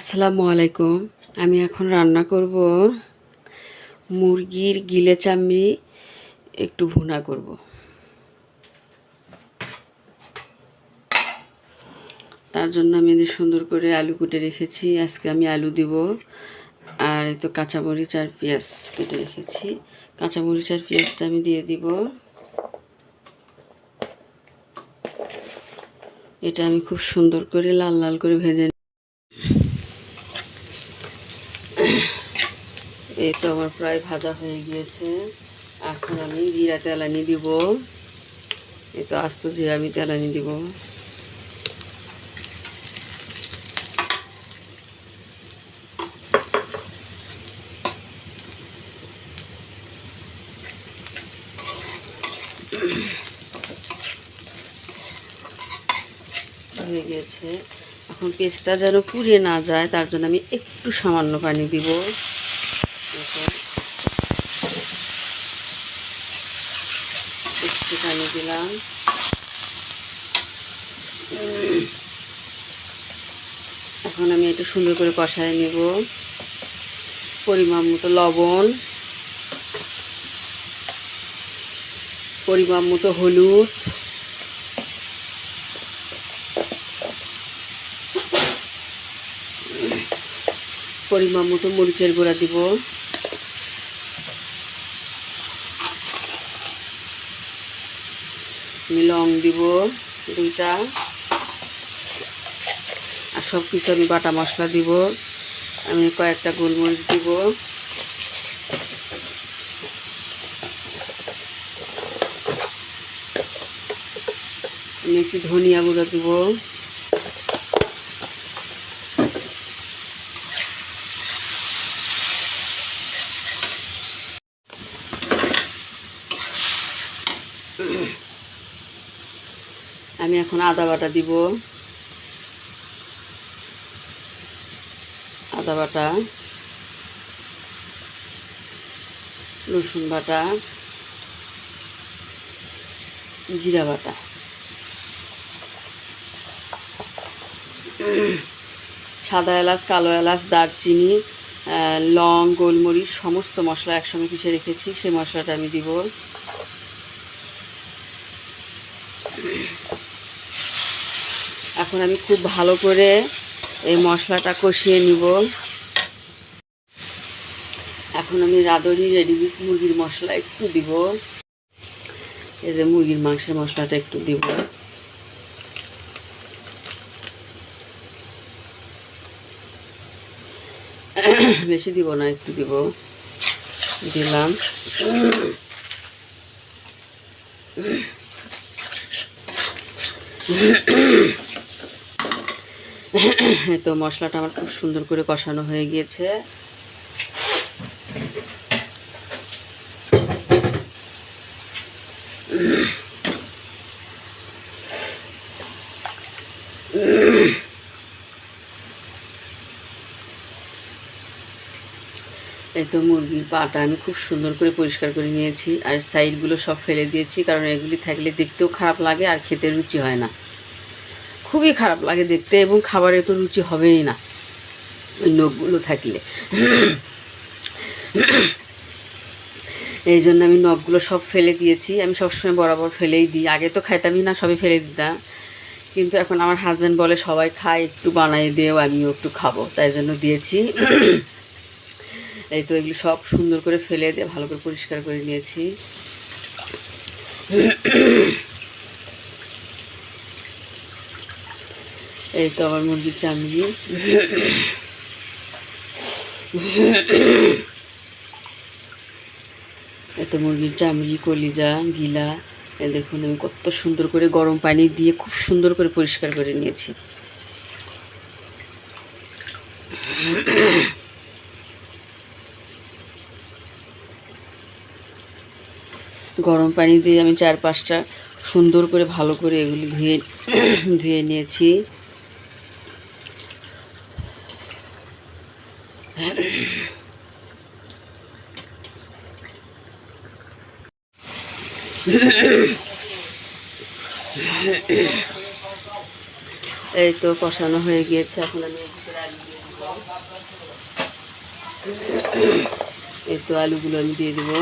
আসসালামু আলাইকুম। আমি এখন রান্না করব মুরগির গিলে চামড়ি, একটু ভুনা করব। তার জন্য আমি সুন্দর করে আলু কুটে রেখেছি, আজকে আমি আলু দিব। আর তো কাঁচামরিচ আর পেঁয়াজ কেটে রেখেছি। কাঁচামরিচ আর পেঁয়াজটা আমি দিয়ে দিব। এটা আমি খুব সুন্দর করে লাল লাল করে ভেজে এই তো আমার প্রায় ভাজা হয়ে গিয়েছে। এখন আমি জিরা তেলানি দিব। এই তো আস্ত জিরা আমি তেলানি দিব। হয়ে গেছে এখন পেস্টটা যেন পুড়ে না যায়, তার জন্য আমি একটু সামান্য পানি দিব। একটু পানি দিলাম। এখন আমি একটু সুন্দর করে কষায় নেব। পরিমাণ মতো লবণ। পরিমাণ মতো হলুদ। পরিমাণ মতো মরিচের গুঁড়া দিব। আমি লং দিব দুইটা। আর সব কিছু আমি বাটা মশলা দিব। আমি কয়েকটা গোলমরিচ দিব। আমি একটু ধনিয়া গুঁড়ো দিব। আমি এখন আদা বাটা দিব। আদা বাটা, রসুন বাটা, জিরা বাটা। সাদা এলাচ, কালো এলাচ, দারচিনি লং, গোলমরিচ, সমস্ত মশলা একসঙ্গে পিষে রেখেছি, সেই মশলাটা আমি দিব। এখন আমি খুব ভালো করে এই মশলাটা কষিয়ে নিব। এখন আমি রাঁধুনি রেডিমিক্স মুরগির মশলা একটু দিব। এই যে মুরগির মাংসের মশলাটা একটু দিব। বেশি দিব না, একটু দিব। দিলাম। তো মশলাটা আমার খুব সুন্দর করে কষানো হয়ে গিয়েছে। এই তো মুরগির পাটা আমি খুব সুন্দর করে পরিষ্কার করে নিয়েছি, আর সাইডগুলো সব ফেলে দিয়েছি, কারণ এগুলি থাকলে দেখতেও খারাপ লাগে আর খেতে রুচি হয় না। খুবই খারাপ লাগে দেখতে এবং খাবারে তো রুচি হবেই না ওই নখগুলো থাকলে। এই জন্য আমি নখগুলো সব ফেলে দিয়েছি। আমি সবসময় বরাবর ফেলেই দিই। আগে তো খাইতামই না, সবই ফেলে দিতাম। কিন্তু এখন আমার হাজব্যান্ড বলে, সবাই খায়, একটু বানাই দিয়েও আমিও একটু খাব। তাই জন্য দিয়েছি। এই তো এগুলো সব সুন্দর করে ফেলে দিয়ে, ভালো করে পরিষ্কার করে নিয়েছি। এই তো আমার মুরগির চামড়ি এত মুরগির চামড়ি কলিজা, গিলা দেখুন আমি কত সুন্দর করে গরম পানি দিয়ে খুব সুন্দর করে পরিষ্কার করে নিয়েছি। গরম পানি দিয়ে আমি চার পাঁচটা সুন্দর করে ভালো করে এগুলি ধুয়ে ধুয়ে নিয়েছি। এই তো কষানো হয়ে গিয়েছে। এখন আমি এই তো আলুগুলো আমি দিয়ে দেবো।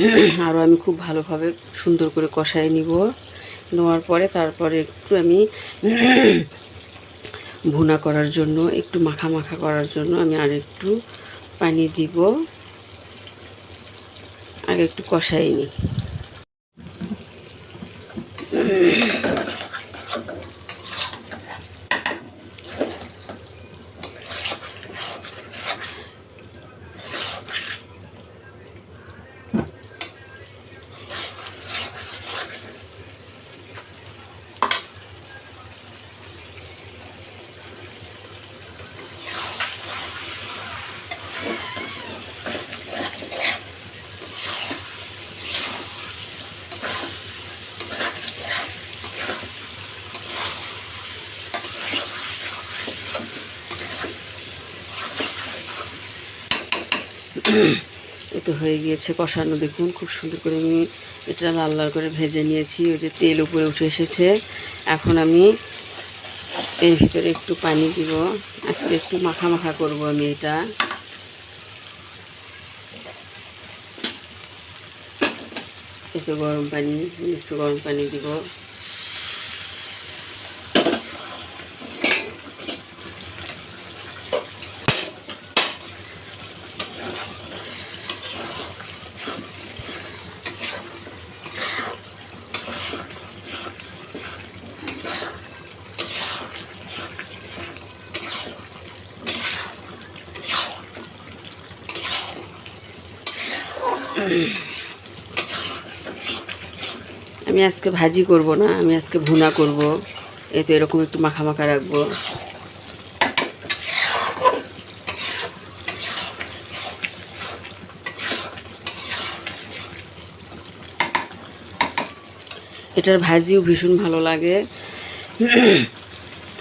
আরও আমি খুব ভালোভাবে সুন্দর করে কষাই নিব। নেওয়ার পরে তারপরে একটু আমি ভুনা করার জন্য, একটু মাখা মাখা করার জন্য আমি আর একটু পানি দিব। আগে একটু কষাই নিই এতো হয়ে গিয়েছে কষানো। দেখুন, খুব সুন্দর করে আমি এটা লাল লাল করে ভেজে নিয়েছি। ওই যে তেল উপরে উঠে এসেছে। এখন আমি এর ভিতরে একটু পানি দিব। আজকে একটু মাখা মাখা করব আমি এটা। একটু গরম পানি, একটু গরম পানি দিব। আমি আজকে ভাজি করব না, আমি আজকে ভুনা করব। এতে এরকম একটু মাখা মাখা রাখব। এটার ভাজিও ভীষণ ভালো লাগে।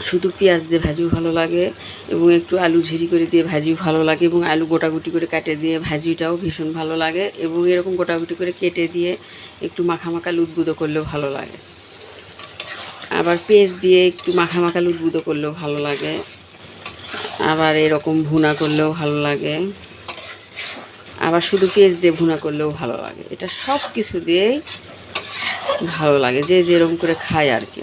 শুধু পেঁয়াজ দিয়ে ভাজিও ভালো লাগে। এবং একটু আলু ঝিরি করে দিয়ে ভাজিও ভালো লাগে এবং আলু গোটাগুটি করে কাটে দিয়ে ভাজিটাও ভীষণ ভালো লাগে এবং এরকম গোটাগুটি করে কেটে দিয়ে একটু মাখা মাখা লুদবুদো করলেও ভালো লাগে। আবার পেঁয়াজ দিয়ে একটু মাখা মাখা লুদবুদো করলেও ভালো লাগে। আবার এরকম ভুনা করলেও ভালো লাগে। আবার শুধু পেঁয়াজ দিয়ে ভুনা করলেও ভালো লাগে। এটা সব কিছু দিয়েই ভালো লাগে, যে যেরকম করে খায় আর কি।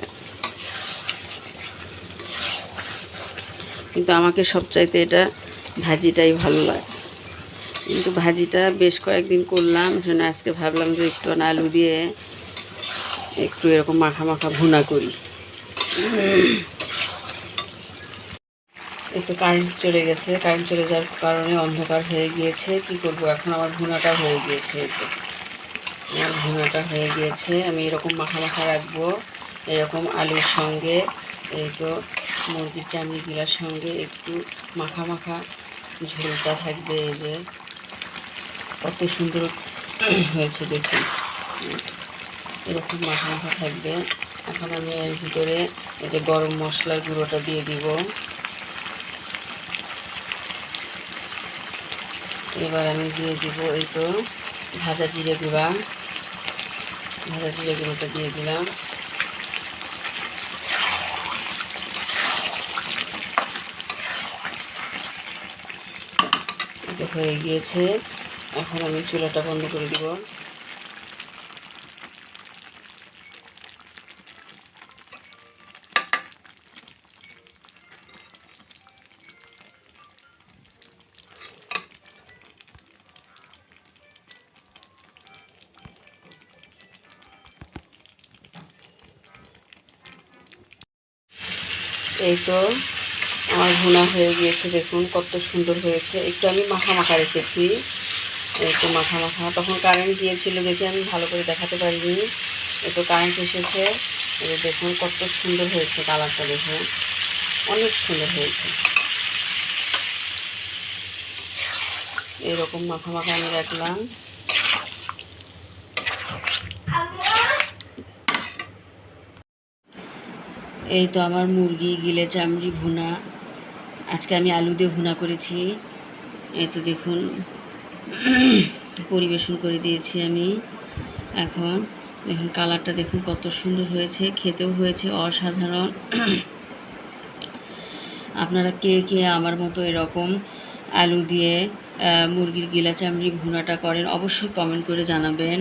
কিন্তু আমাকে সবচাইতে এটা ভাজিটাই ভালো লাগে। কিন্তু ভাজিটা বেশ কয়েকদিন করলাম, সেজন্য আজকে ভাবলাম যে একটু আলু দিয়ে একটু এরকম মাখা মাখা ভুনা করি। একটু কারেন্ট চলে গেছে কারেন্ট চলে যাওয়ার কারণে অন্ধকার হয়ে গিয়েছে, কি করব? এখন আমার ভুনাটা হয়ে গিয়েছে এই তো। আমার ভুনাটা হয়ে গিয়েছে, আমি এরকম মাখা মাখা রাখব, এরকম আলুর সঙ্গে, এই তো। মুরগির চামড়িগুলার সঙ্গে একটু মাখা মাখা ঝোলটা থাকবে, এই যে। কত সুন্দর হয়েছে দেখুন। এরকম মাখা মাখা থাকবে। এখন আমি এর ভিতরে এই যে গরম মশলার গুঁড়োটা দিয়ে দিব। এবার আমি দিয়ে দিব এই তো ভাজা জিরে গুঁড়া। ভাজা জিরে গুঁড়োটা দিয়ে দিলাম। টমেটো হয়ে গিয়েছে। এখন আমি চুলাটা বন্ধ করে দিব। এই তো আমার ভুনা হয়ে গিয়েছে, দেখুন কত সুন্দর হয়েছে। একটু আমি মাখা মাখা রেখেছি। একটু মাখা মাখা। তখন কারেন্ট গিয়েছিল দেখে আমি ভালো করে দেখাতে পারিনি। একটু কারেন্ট এসেছে। দেখুন কত সুন্দর হয়েছে কালারটা দেখুন। অনেক সুন্দর হয়েছে। এরকম মাখা মাখা আমি রাখলাম। এই তো আমার মুরগি, গিলে চামড়ি, ভুনা। আজকে আমি আলু দিয়ে ভুনা করেছি। এই তো দেখুন, পরিবেশন করে দিয়েছি আমি। এখন দেখুন, কালারটা দেখুন কত সুন্দর হয়েছে, খেতেও হয়েছে অসাধারণ। আপনারা কে কে আমার মতো এরকম আলু দিয়ে মুরগির গিলা চামড়ি ভুনাটা করেন, অবশ্যই কমেন্ট করে জানাবেন।